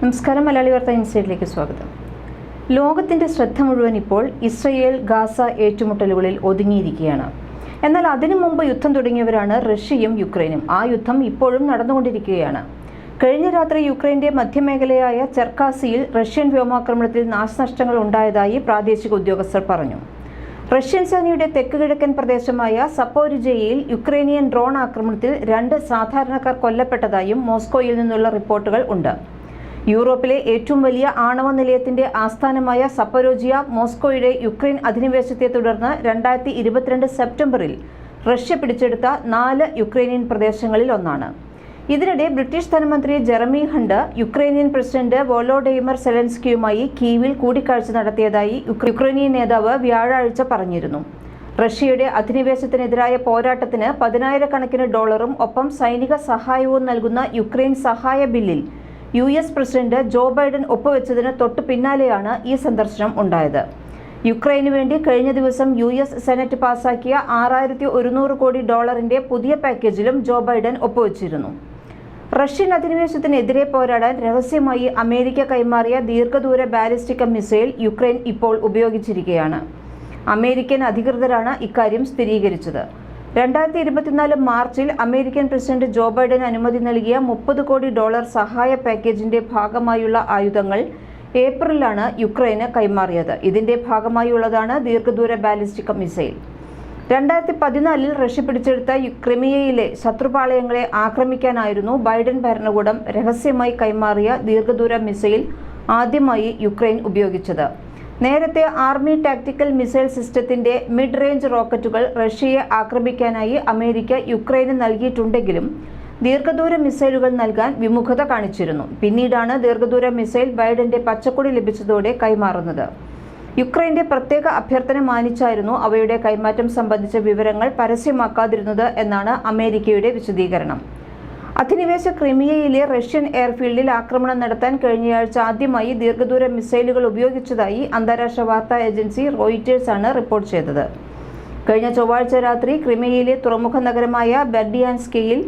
നമസ്കാരം മലയാളി വാർത്ത ഇൻസൈഡിലേക്ക് സ്വാഗതം. ലോകത്തിന്റെ ശ്രദ്ധ മുഴുവൻ ഇപ്പോൾ ഇസ്രയേൽ ഗാസ ഏറ്റുമുട്ടലുകളിൽ ഒതുങ്ങിയിരിക്കുകയാണ്. എന്നാൽ അതിനു മുമ്പ് യുദ്ധം തുടങ്ങിയവരാണ് റഷ്യയും യുക്രൈനും. ആ യുദ്ധം ഇപ്പോഴും നടന്നുകൊണ്ടിരിക്കുകയാണ്. കഴിഞ്ഞ രാത്രി യുക്രൈന്റെ മധ്യമേഖലയായ ചെർക്കാസിയിൽ റഷ്യൻ വ്യോമാക്രമണത്തിൽ നാശനഷ്ടങ്ങൾ ഉണ്ടായതായി പ്രാദേശിക ഉദ്യോഗസ്ഥർ പറഞ്ഞു. റഷ്യൻ സേനയുടെ തെക്ക് കിഴക്കൻ പ്രദേശമായ സപ്പോരിജയിൽ യുക്രൈനിയൻ ഡ്രോൺ ആക്രമണത്തിൽ രണ്ട് സാധാരണക്കാർ കൊല്ലപ്പെട്ടതായും മോസ്കോയിൽ നിന്നുള്ള റിപ്പോർട്ടുകൾ ഉണ്ട്. യൂറോപ്പിലെ ഏറ്റവും വലിയ ആണവ നിലയത്തിന്റെ ആസ്ഥാനമായ സപ്പരോജിയ മോസ്കോയുടെ യുക്രൈൻ അധിനിവേശത്തെ തുടർന്ന് രണ്ടായിരത്തി ഇരുപത്തിരണ്ട് സെപ്റ്റംബറിൽ റഷ്യ പിടിച്ചെടുത്ത നാല് യുക്രൈനിയൻ പ്രദേശങ്ങളിൽ ഒന്നാണ്. ഇതിനിടെ ബ്രിട്ടീഷ് ധനമന്ത്രി Jeremy Hunt Ukrainian president Volodymyr സെലൻസ്കിയുമായി കീവിൽ കൂടിക്കാഴ്ച നടത്തിയതായി യുക്ര- യുക്രൈനിയൻ നേതാവ് വ്യാഴാഴ്ച പറഞ്ഞിരുന്നു. റഷ്യയുടെ അധിനിവേശത്തിനെതിരായ പോരാട്ടത്തിന് പതിനായിരക്കണക്കിന് ഡോളറും ഒപ്പം സൈനിക സഹായവും നൽകുന്ന യുക്രൈൻ സഹായ ബില്ലിൽ U S president Joe Biden ഒപ്പുവെച്ചതിന് തൊട്ടു പിന്നാലെയാണ് ഈ സന്ദർശനം ഉണ്ടായത്. യുക്രൈനു വേണ്ടി കഴിഞ്ഞ ദിവസം യു എസ് സെനറ്റ് പാസാക്കിയ ആറായിരത്തി ഒരുന്നൂറ് കോടി ഡോളറിന്റെ പുതിയ പാക്കേജിലും ജോ ബൈഡൻ ഒപ്പുവെച്ചിരുന്നു. റഷ്യൻ അധിനിവേശത്തിനെതിരെ പോരാടാൻ രഹസ്യമായി അമേരിക്ക കൈമാറിയ ദീർഘദൂര ബാലിസ്റ്റിക് മിസൈൽ യുക്രൈൻ ഇപ്പോൾ ഉപയോഗിച്ചിരിക്കുകയാണ്. അമേരിക്കൻ അധികൃതരാണ് ഇക്കാര്യം സ്ഥിരീകരിച്ചത്. രണ്ടായിരത്തി ഇരുപത്തിനാല് മാർച്ചിൽ അമേരിക്കൻ പ്രസിഡന്റ് ജോ ബൈഡൻ അനുമതി നൽകിയ മുപ്പത് കോടി ഡോളർ സഹായ പാക്കേജിന്റെ ഭാഗമായുള്ള ആയുധങ്ങൾ ഏപ്രിലാണ് യുക്രൈന് കൈമാറിയത്. ഇതിന്റെ ഭാഗമായുള്ളതാണ് ദീർഘദൂര ബാലിസ്റ്റിക് മിസൈൽ. രണ്ടായിരത്തി പതിനാലിൽ റഷ്യ പിടിച്ചെടുത്ത ക്രിമിയയിലെ ശത്രുപാളയങ്ങളെ ആക്രമിക്കാനായിരുന്നു ബൈഡൻ ഭരണകൂടം രഹസ്യമായി കൈമാറിയ ദീർഘദൂര മിസൈൽ ആദ്യമായി യുക്രൈൻ ഉപയോഗിച്ചത്. നേരത്തെ ആർമി ടാക്ടിക്കൽ മിസൈൽ സിസ്റ്റത്തിന്റെ മിഡ് റേഞ്ച് റോക്കറ്റുകൾ റഷ്യയെ ആക്രമിക്കാനായി അമേരിക്ക യുക്രൈന് നൽകിയിട്ടുണ്ടെങ്കിലും ദീർഘദൂര മിസൈലുകൾ നൽകാൻ വിമുഖത കാണിച്ചിരുന്നു. പിന്നീടാണ് ദീർഘദൂര മിസൈൽ ബൈഡന്റെ പച്ചക്കൊടി ലഭിച്ചതോടെ കൈമാറുന്നത്. യുക്രൈന്റെ പ്രത്യേക അഭ്യർത്ഥന മാനിച്ചായിരുന്നു അവയുടെ കൈമാറ്റം സംബന്ധിച്ച വിവരങ്ങൾ പരസ്യമാക്കാതിരുന്നത് എന്നാണ് അമേരിക്കയുടെ വിശദീകരണം. അധിനിവേശ ക്രിമിയയിലെ റഷ്യൻ എയർഫീൽഡിൽ ആക്രമണം നടത്താൻ കഴിഞ്ഞയാഴ്ച ആദ്യമായി ദീർഘദൂര മിസൈലുകൾ ഉപയോഗിച്ചതായി അന്താരാഷ്ട്ര വാർത്താ ഏജൻസി റോയിറ്റേഴ്സ് ആണ് റിപ്പോർട്ട് ചെയ്തത്. കഴിഞ്ഞ ചൊവ്വാഴ്ച രാത്രി ക്രിമിയയിലെ തുറമുഖ നഗരമായ ബെർഡിയാൻസ്കിയിൽ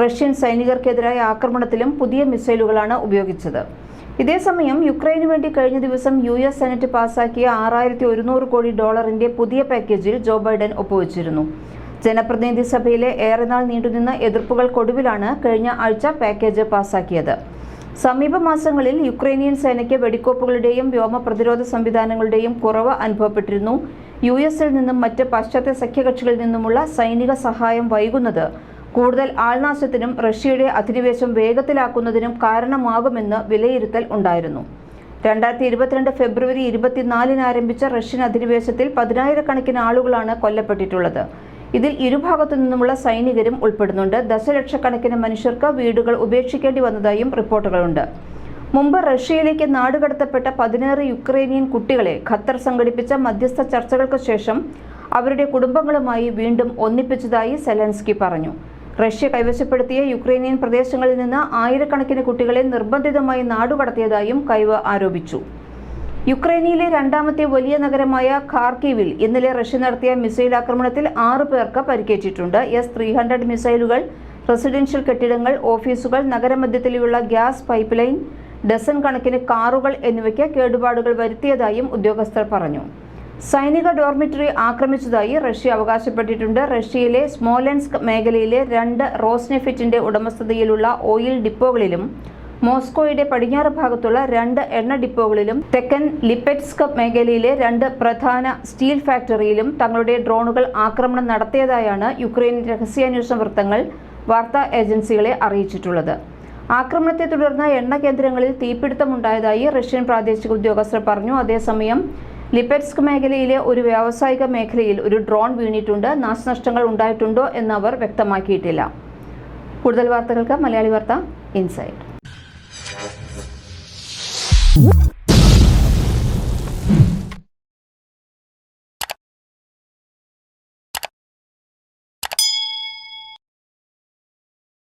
റഷ്യൻ സൈനികർക്കെതിരായ ആക്രമണത്തിലും പുതിയ മിസൈലുകളാണ് ഉപയോഗിച്ചത്. ഇതേസമയം യുക്രൈന് വേണ്ടി കഴിഞ്ഞ ദിവസം യു എസ് സെനറ്റ് പാസാക്കിയ ആറായിരത്തി ഒരുന്നൂറ് കോടി ഡോളറിന്റെ പുതിയ പാക്കേജിൽ ജോ ബൈഡൻ ഒപ്പുവച്ചിരുന്നു. ജനപ്രതിനിധി സഭയിലെ ഏറെനാൾ നീണ്ടുനിന്ന എതിർപ്പുകൾക്കൊടുവിലാണ് കഴിഞ്ഞ ആഴ്ച പാക്കേജ് പാസാക്കിയത്. സമീപ മാസങ്ങളിൽ യുക്രൈനിയൻ സേനയ്ക്ക് വെടിക്കോപ്പുകളുടെയും വ്യോമ പ്രതിരോധ സംവിധാനങ്ങളുടെയും കുറവ് അനുഭവപ്പെട്ടിരുന്നു. യു എസിൽ നിന്നും മറ്റ് പാശ്ചാത്യ സഖ്യകക്ഷികളിൽ നിന്നുമുള്ള സൈനിക സഹായം വൈകുന്നത് കൂടുതൽ ആൾനാശത്തിനും റഷ്യയുടെ അധിനിവേശം വേഗത്തിലാക്കുന്നതിനും കാരണമാകുമെന്ന് വിലയിരുത്തൽ ഉണ്ടായിരുന്നു. രണ്ടായിരത്തി ഇരുപത്തിരണ്ട് ഫെബ്രുവരി ഇരുപത്തിനാലിന് ആരംഭിച്ച റഷ്യൻ അധിനിവേശത്തിൽ പതിനായിരക്കണക്കിന് ആളുകളാണ് കൊല്ലപ്പെട്ടിട്ടുള്ളത്. ഇതിൽ ഇരുഭാഗത്തു നിന്നുമുള്ള സൈനികരും ഉൾപ്പെടുന്നുണ്ട്. ദശലക്ഷക്കണക്കിന് മനുഷ്യർക്ക് വീടുകൾ ഉപേക്ഷിക്കേണ്ടി വന്നതായും റിപ്പോർട്ടുകളുണ്ട്. മുമ്പ് റഷ്യയിലേക്ക് നാടുകടത്തപ്പെട്ട പതിനേറ് യുക്രൈനിയൻ കുട്ടികളെ ഖത്തർ സംഘടിപ്പിച്ച മധ്യസ്ഥ ചർച്ചകൾക്ക് ശേഷം അവരുടെ കുടുംബങ്ങളുമായി വീണ്ടും ഒന്നിപ്പിച്ചതായി സെലൻസ്കി പറഞ്ഞു. റഷ്യ കൈവശപ്പെടുത്തിയ യുക്രൈനിയൻ പ്രദേശങ്ങളിൽ നിന്ന് ആയിരക്കണക്കിന് കുട്ടികളെ നിർബന്ധിതമായി നാടുകടത്തിയതായും കൈവ് ആരോപിച്ചു. യുക്രൈനിലെ രണ്ടാമത്തെ വലിയ നഗരമായ ഖാർക്കീവിൽ ഇന്നലെ റഷ്യ നടത്തിയ മിസൈൽ ആക്രമണത്തിൽ ആറ് പേർക്ക് പരിക്കേറ്റിട്ടുണ്ട്. എസ് ത്രീ ഹൺഡ്രഡ് മിസൈലുകൾ റെസിഡൻഷ്യൽ കെട്ടിടങ്ങൾ ഓഫീസുകൾ നഗരമധ്യത്തിലുള്ള ഗ്യാസ് പൈപ്പ് ലൈൻ ഡസൻ കണക്കിന് കാറുകൾ എന്നിവയ്ക്ക് കേടുപാടുകൾ വരുത്തിയതായും ഉദ്യോഗസ്ഥർ പറഞ്ഞു. സൈനിക ഡോർമിറ്ററി ആക്രമിച്ചതായി റഷ്യ അവകാശപ്പെട്ടിട്ടുണ്ട്. റഷ്യയിലെ സ്മോലൻസ്ക് മേഖലയിലെ രണ്ട് റോസ്നെഫിറ്റിന്റെ ഉടമസ്ഥതയിലുള്ള ഓയിൽ ഡിപ്പോകളിലും മോസ്കോയുടെ പടിഞ്ഞാറ് ഭാഗത്തുള്ള രണ്ട് എണ്ണ ഡിപ്പോകളിലും തെക്കൻ ലിപ്പെറ്റ്സ്ക് മേഖലയിലെ രണ്ട് പ്രധാന സ്റ്റീൽ ഫാക്ടറിയിലും തങ്ങളുടെ ഡ്രോണുകൾ ആക്രമണം നടത്തിയതായാണ് യുക്രൈൻ രഹസ്യാന്വേഷണ വൃത്തങ്ങൾ വാർത്താ ഏജൻസികളെ അറിയിച്ചിട്ടുള്ളത്. ആക്രമണത്തെ തുടർന്ന് എണ്ണ കേന്ദ്രങ്ങളിൽ തീപിടുത്തമുണ്ടായതായി റഷ്യൻ പ്രാദേശിക ഉദ്യോഗസ്ഥർ പറഞ്ഞു. അതേസമയം ലിപെറ്റ്സ്ക് മേഖലയിലെ ഒരു വ്യാവസായിക മേഖലയിൽ ഒരു ഡ്രോൺ വീണിട്ടുണ്ട്. നാശനഷ്ടങ്ങൾ ഉണ്ടായിട്ടുണ്ടോ എന്ന് അവർ വ്യക്തമാക്കിയിട്ടില്ല. കൂടുതൽ വാർത്തകൾക്ക് മലയാളി വാർത്ത ഇൻസൈറ്റ് Ooh.